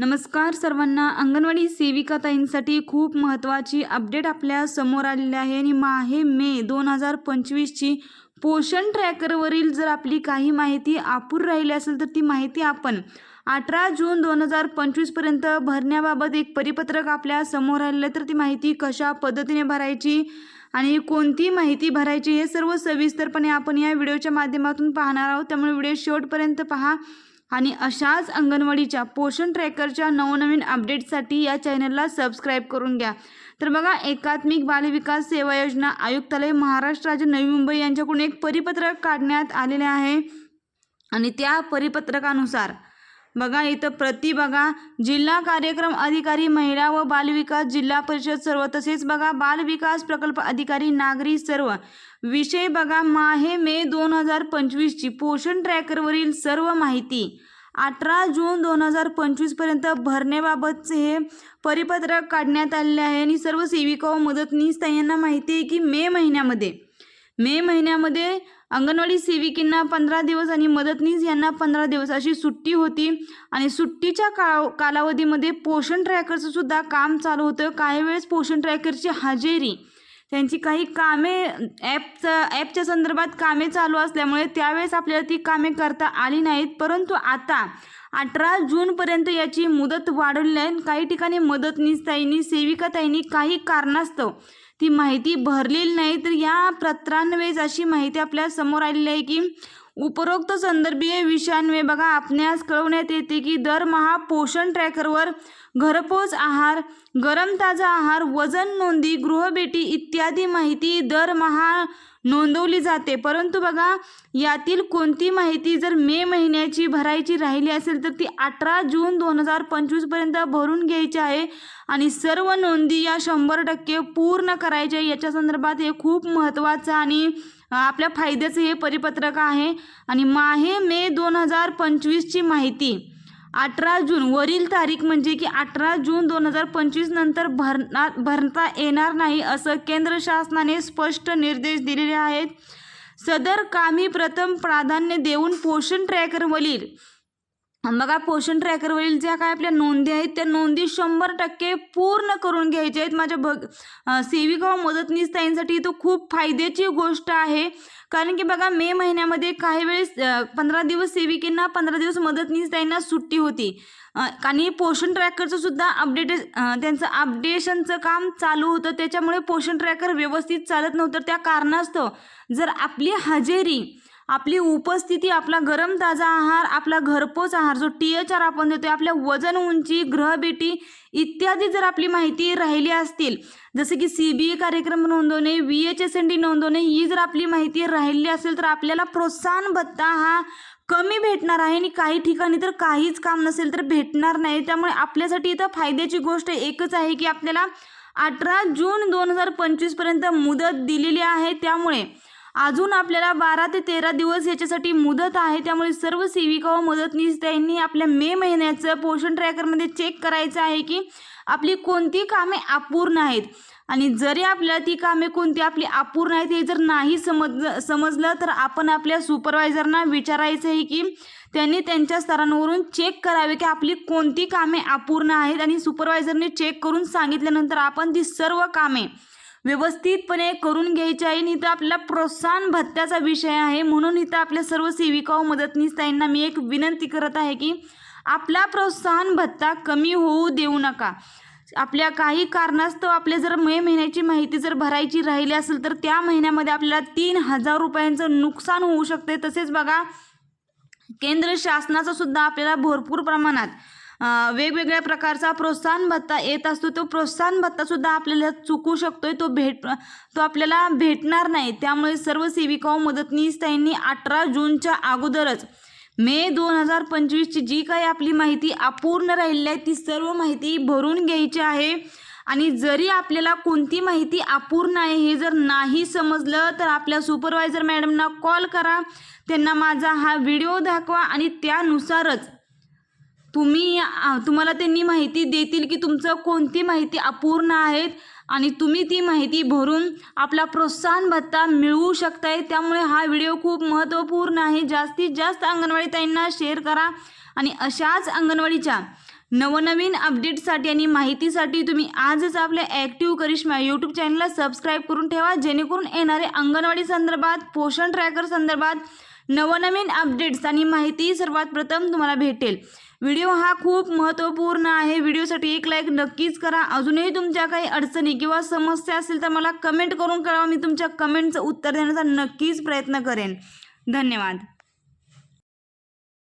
नमस्कार सर्वांना. अंगणवाडी सेविका ताईंसाठी खूप महत्त्वाची अपडेट आपल्यासमोर आलेली आहे आणि माहे मे दोन हजार पंचवीसची पोषण ट्रॅकरवरील जर आपली काही माहिती अपूर राहिली असेल तर ती माहिती आपण अठरा जून दोन हजार पंचवीसपर्यंत भरण्याबाबत एक परिपत्रक आपल्यासमोर आलेलं आहे. तर ती माहिती कशा पद्धतीने भरायची आणि कोणती माहिती भरायची हे सर्व सविस्तरपणे आपण या व्हिडिओच्या माध्यमातून पाहणार आहोत. त्यामुळे व्हिडिओ शेवटपर्यंत पहा. आणि अशाच अंगणवाडीच्या पोषण ट्रॅकरच्या नवनवीन अपडेटसाठी या चॅनलला सबस्क्राईब करून घ्या. तर बघा एकात्मिक बालविकास सेवा योजना आयुक्तालय महाराष्ट्र राज्य नवी मुंबई यांच्याकडून एक परिपत्रक काढण्यात आलेले आहे. आणि त्या परिपत्रकानुसार बघा इथं प्रति बघा जिल्हा कार्यक्रम अधिकारी महिला व बालविकास जिल्हा परिषद सर्व तसेच बघा बालविकास प्रकल्प अधिकारी नागरी सर्व. विषय बघा माहे मे दोन हजार पंचवीसची पोषण ट्रॅकरवरील सर्व माहिती. अठरा जून दोन हजार पंचवीसपर्यंत भरण्याबाबतचे हे परिपत्रक काढण्यात आलेले आहे आणि सर्व सेविका व मदतनीस यांना माहिती आहे की मे महिन्यामध्ये मे महिन्यामध्ये अंगणवाडी सेविकेंना पंधरा दिवस आणि मदतनीस यांना पंधरा दिवस अशी सुट्टी होती. आणि सुट्टीच्या का कालावधीमध्ये पोषण ट्रॅकरचं सुद्धा काम चालू होतं. काही वेळेस पोषण ट्रॅकरची हजेरी. त्यांची काही कामे ॲपचं ॲपच्या संदर्भात कामे चालू असल्यामुळे त्यावेळेस आपल्याला ती कामे करता आली नाहीत. परंतु आता अठरा जूनपर्यंत याची मुदत वाढवली आहे. काही ठिकाणी मदतनीस ताईंनी सेविका ताईंनी काही कारणास्तव ती माहिती भरलेली नाही तर या प्रत्रांवेळेस अशी माहिती आपल्यासमोर आलेली आहे की उपरोक्त संदर्भीय विषयांवे बघा आपणास कळवण्यात येते की दरमहा पोषण ट्रॅकरवर घरपोच आहार गरम ताजा आहार वजन नोंदी गृहभेटी इत्यादी माहिती दरमहा नोंदवली जाते. परंतु बघा यातील कोणती माहिती जर मे महिन्याची भरायची राहिली असेल तर ती अठरा जून दोन हजार पंचवीसपर्यंत भरून घ्यायची आहे. आणि सर्व नोंदी या शंभर टक्के पूर्ण करायच्या याच्या संदर्भात हे खूप महत्त्वाचं आणि आपल्या फायद्याचं हे परिपत्रक आहे. आणि माहे मे दोन हजार पंचवीसची माहिती. अठरा जून वरील तारीख म्हणजे की अठरा जून दोन हजार पंचवीस नंतर भरणार भरता येणार नाही असं केंद्र शासनाने स्पष्ट निर्देश दिलेले आहेत. सदर कामी प्रथम प्राधान्य देऊन पोषण ट्रॅकरवरील बघा पोषण ट्रॅकरवरील ज्या काय आपल्या नोंदी आहेत त्या नोंदी शंभर टक्के पूर्ण करून घ्यायच्या आहेत. माझ्या भग सेविका व मदतनीस ताईंसाठी तो खूप फायद्याची गोष्ट आहे. कारण की बघा मे महिन्यामध्ये काही वेळेस पंधरा दिवस सेविकेंना पंधरा दिवस मदतनीस ताईंना सुट्टी होती. आणि पोषण ट्रॅकरचं सुद्धा अपडेट त्यांचं अपडेशनचं काम चालू होतं. त्याच्यामुळे पोषण ट्रॅकर व्यवस्थित चालत नव्हतं. त्या कारणास्तव जर आपली हजेरी आपली उपस्थिती आपला गरम ताजा आहार आपला घरपोच आहार जो टी एच आर आपण देतो आपल्या वजन उंची ग्रहभेटी इत्यादी जर आपली माहिती राहिली असतील जसे की सी बी ए कार्यक्रम नोंदवणे V H S N D नोंदवणे ही जर आपली माहिती राहिली असेल तर आपल्याला प्रोत्साहन भत्ता हा कमी भेटणार आहे आणि काही ठिकाणी तर काहीच काम नसेल तर भेटणार नाही. त्यामुळे आपल्यासाठी इथं फायद्याची गोष्ट एकच आहे की आपल्याला अठरा जून दोन हजार पंचवीसपर्यंत मुदत दिलेली आहे. त्यामुळे अजून आपल्याला बारा ते तेरा दिवस याच्यासाठी मुदत आहे. त्यामुळे सर्व सेविका व मदतनीस त्यांनी आपल्या मे महिन्याचं पोषण ट्रॅकरमध्ये चेक करायचं आहे की आपली कोणती कामे अपूर्ण आहेत. आणि जरी आपल्याला ती कामे कोणती आपली अपूर्ण आहेत हे जर नाही समजलं समजलं तर आपण आपल्या सुपरवायझरना विचारायचं आहे की त्यांनी त्यांच्या स्तरांवरून चेक करावे की आपली कोणती कामे अपूर्ण आहेत. आणि सुपरवायझरने चेक करून सांगितल्यानंतर आपण ती सर्व कामे व्यवस्थितपणे करून घ्यायचे आहे. आणि इथं आपल्याला प्रोत्साहन भत्त्याचा विषय आहे. म्हणून इथं आपल्या सर्व सेविका व मदतनीस मी एक विनंती करत आहे की आपला प्रोत्साहन भत्ता कमी होऊ देऊ नका. आपल्या काही कारणास्तव आपले जर मे महिन्याची माहिती जर भरायची राहिली असेल तर त्या महिन्यामध्ये आपल्याला तीन हजार रुपयांचं नुकसान होऊ शकते. तसेच बघा केंद्र शासनाचा सुद्धा आपल्याला भरपूर प्रमाणात वेगवेगळ्या प्रकारचा प्रोत्साहन भत्ता येत असतो. तो प्रोत्साहन भत्तासुद्धा आपल्याला चुकू शकतोय. तो भेट तो आपल्याला भेटणार नाही. त्यामुळे सर्व सेविका व मदतनीस त्यांनी अठरा जूनच्या अगोदरच मे दोन हजार पंचवीसची जी काही आपली माहिती अपूर्ण राहिली आहे ती सर्व माहिती भरून घ्यायची आहे. आणि जरी आपल्याला कोणती माहिती अपूर्ण आहे हे जर नाही समजलं तर आपल्या सुपरवायझर मॅडमना कॉल करा. त्यांना माझा हा व्हिडिओ दाखवा आणि त्यानुसारच तुम्ही तुम्हाला त्यांनी माहिती देतील की तुमचं कोणती माहिती अपूर्ण आहेत आणि तुम्ही ती माहिती भरून आपला प्रोत्साहन भत्ता मिळवू शकताय. त्यामुळे हा व्हिडिओ खूप महत्त्वपूर्ण आहे. जास्तीत जास्त अंगणवाडी ताईंना शेअर करा आणि अशाच अंगणवाडीच्या नवनवीन अपडेटसाठी आणि माहितीसाठी तुम्ही आजच आपल्या ॲक्टिव्ह करिश्मा यूट्यूब चॅनलला सबस्क्राईब करून ठेवा. जेणेकरून येणारे अंगणवाडी संदर्भात पोषण ट्रॅकर संदर्भात नवनवीन अपडेट्स आणि माहिती सर्वात प्रथम तुम्हाला भेटेल. व्हिडिओ हा खूप महत्त्वपूर्ण आहे. व्हिडिओसाठी एक लाईक नक्कीच करा. अजूनही तुमच्या काही अडचणी किंवा समस्या असेल तर मला कमेंट करून कळवा. मी तुमच्या कमेंटचं उत्तर देण्याचा नक्कीच प्रयत्न करेन. धन्यवाद.